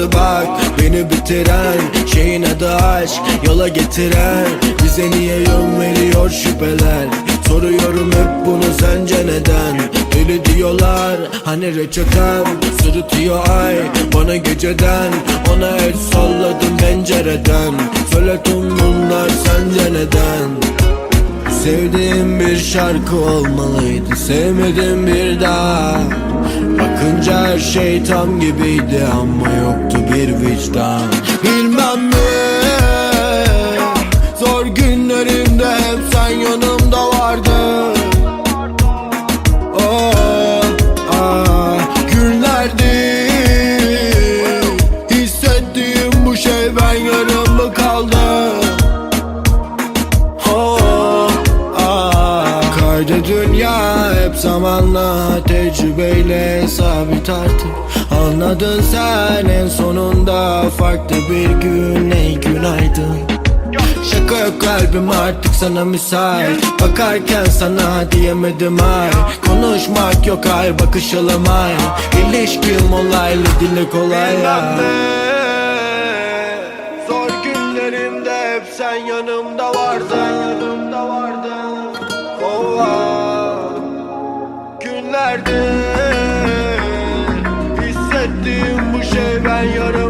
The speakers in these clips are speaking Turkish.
Yaramadı bak beni bitiren Şeyin adı aşk yola getiren. Bize niye yön veriyor şüpheler? Soruyorum hep bunu sence neden? Deli diyorlar hani reçetem Sırıtıyor ay. Bana geceden Ona el salladım pencereden. Söyle tüm bunlar sence neden Sevdiğim bir şarkı olmalıydı Sevmedim bir daha. Bakınca her şey tam gibiydi Ama yoktu bir vicdan. Bilmem Anladın sen en sonunda farklı bir gün. Ey günaydın. Şaka yok kalbim artık sana müsait. Bakarken sana diyemedim ay. Konuşmak yok ay bakışalım ay İlişkim olaylı dile kolay. Zor günlerimde hep sen yanımda şey ben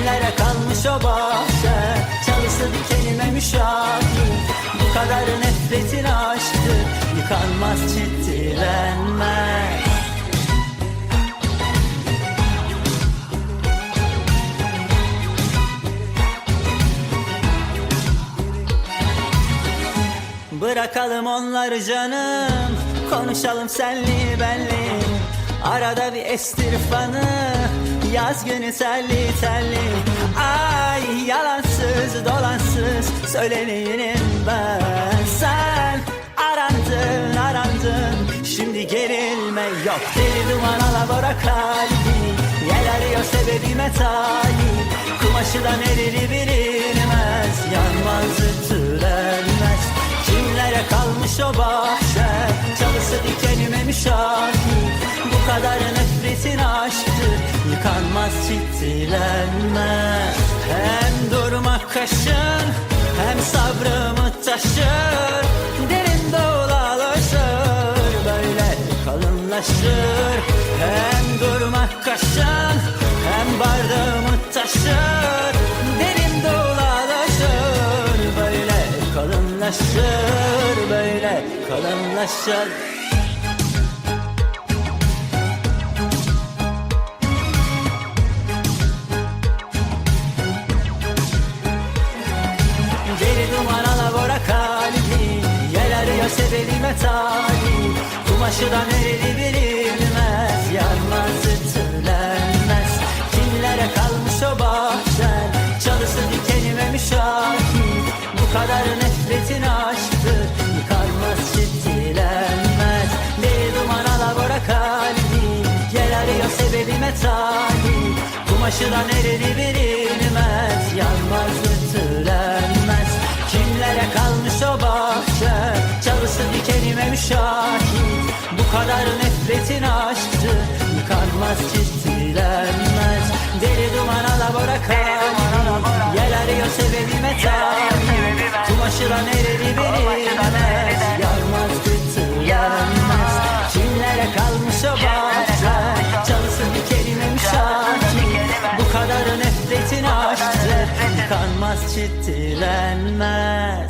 Kimlere kalmış o bahçe? Çalısı dikenime müşahit Bu kadar nefretin aşktı Yıkanmaz çitilenmez Bırakalım onları canım Konuşalım senli benli. Arada bir estir fanı Yaz günü telli telli Ay yalansız dolansız Söyleneyim ben. Sen arandın arandın. Şimdi gerilme yok. Deli duman alabora kalbi Yel arıyor sebebime talip Kumaşı da nereli bilinmez. Yanmaz ütülenmez. Kimlere kalmış o bahçe? Çalısı dikenime müşahit. Bu kadar nefretin aşktır Yıkanmaz çitilenmez Hem durmak kaşın Hem sabrımı taşır. Derin dolalaşır Böyle kalınlaşır. Hem durmak kaşın Hem bardağımı taşır. Derin dolalaşır Böyle kalınlaşır paylaşır Deli sebebime talip Kumaşı da nereli bilinmez. Yanmaz ütülenmez. Kimlere kalmış o bahçen? Çalısı dikenime müşahit. Bu kadar nefretin aşktır Yıkarmaz ciddilenmez Deli duman alabora kalbi Yel arıyor sebebime talip Kumaşı da nereli bilinmez. Yanmaz nefretin aşktı Yıkanmaz ciddilenmez Deli duman alabora kalbi Yel arıyor sebebime talip Kumaşı da nereli bilinmez Yanmaz ütülenmez Kimlere kalmış o bahçe Çalısı dikenime müşahit Bu kadar nefretin aşktı Yıkanmaz ciddilenmez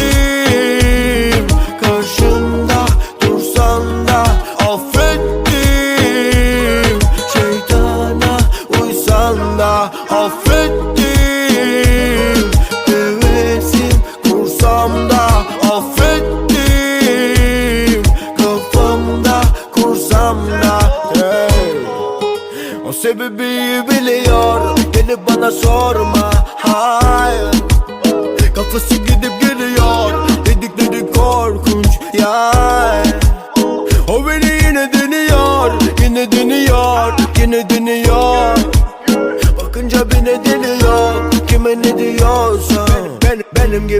deniyor Yine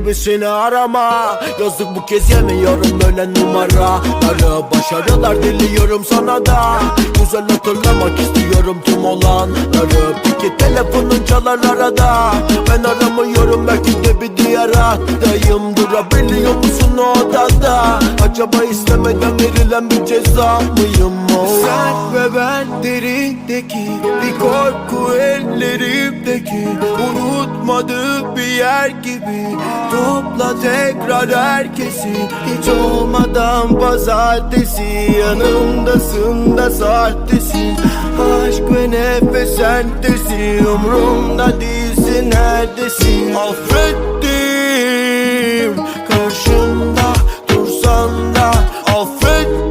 gibisini arama. Yazık bu kez yemiyorum böyle numaraları Başarılar diliyorum sana da. Güzel hatırlamak istiyorum tüm olanları Peki telefonun çalar arada. Ben aramıyorum belki de bir diğer hattayım Durabiliyor musun o odada Acaba istemeden verilen bir ceza mıyım? Oh. Sen ve ben derindeki Bir korku ellerimdeki Unutmadık bir yer gibi Topla tekrar herkesi. Hiç olmadan pazartesi. Yanımdasın da sahtesin Aşk ve nefes sentesin Umrumda değilsin neredesin? Affettim. Karşımda dursan da Affettim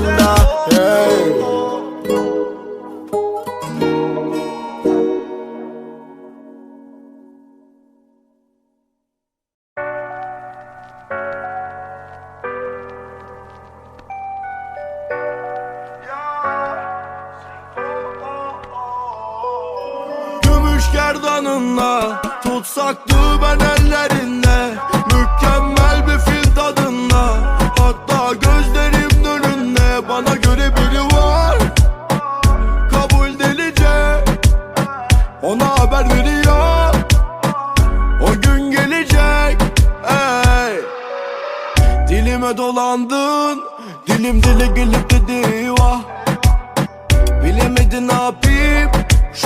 kursam da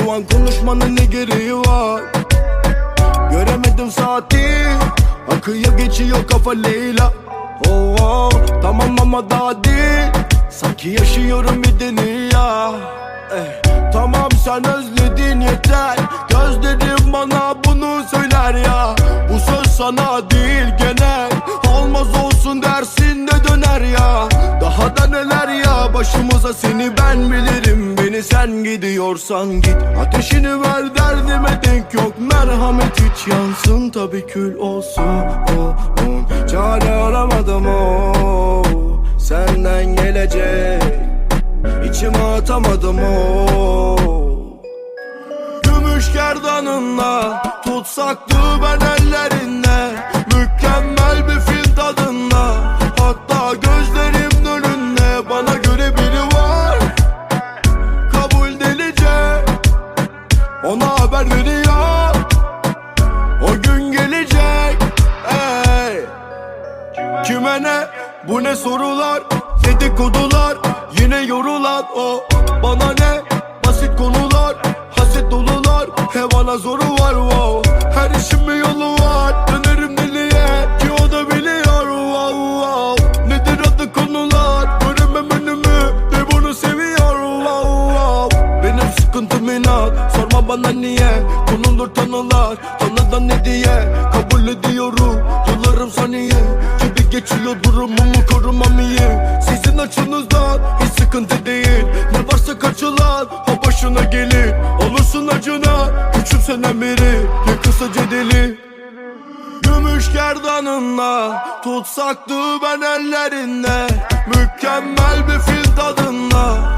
Şu an konuşmanın ne gereği var? Göremedim saati. Akıyor geçiyor kafa Leyla. Oh, oh, Tamam ama daha değil. Sanki yaşıyorum bir dünya. Eh, Tamam sen özledin yeter. Gözlerim bana bunu söyler ya. Bu söz sana değil genel. Olmaz olsun gidiyorsan git Ateşini ver derdime denk yok. Merhamet hiç yansın tabi kül olsun. Oh, oh. Çare aramadım o Senden gelecek İçime atamadım o Gümüş gerdanınla Tutsaktı ben ellerinde Yine yorulan o. Bana ne? Basit konular Haset dolular. He bana zoru var wow. Her işin bir yolu var. Dönerim deliye Ki o da biliyor wow wow. Nedir adı konular? Göremem önümü Ve bunu seviyor wow wow. Benim sıkıntım inat. Sorma bana niye? Konulur tanılar. Tanıdan ne diye? Kabul ediyorum. Yıllarım saniye. Gibi geçiyor durumumu korumam iyi. Sizin açınızdan hiç sıkıntı değil. Ne varsa kaçılan o başına gelir. Olursun acına küçümsenen biri. Ya kısaca deli Gümüş gerdanınla Tutsaktı ben ellerinde. Mükemmel bir fil tadında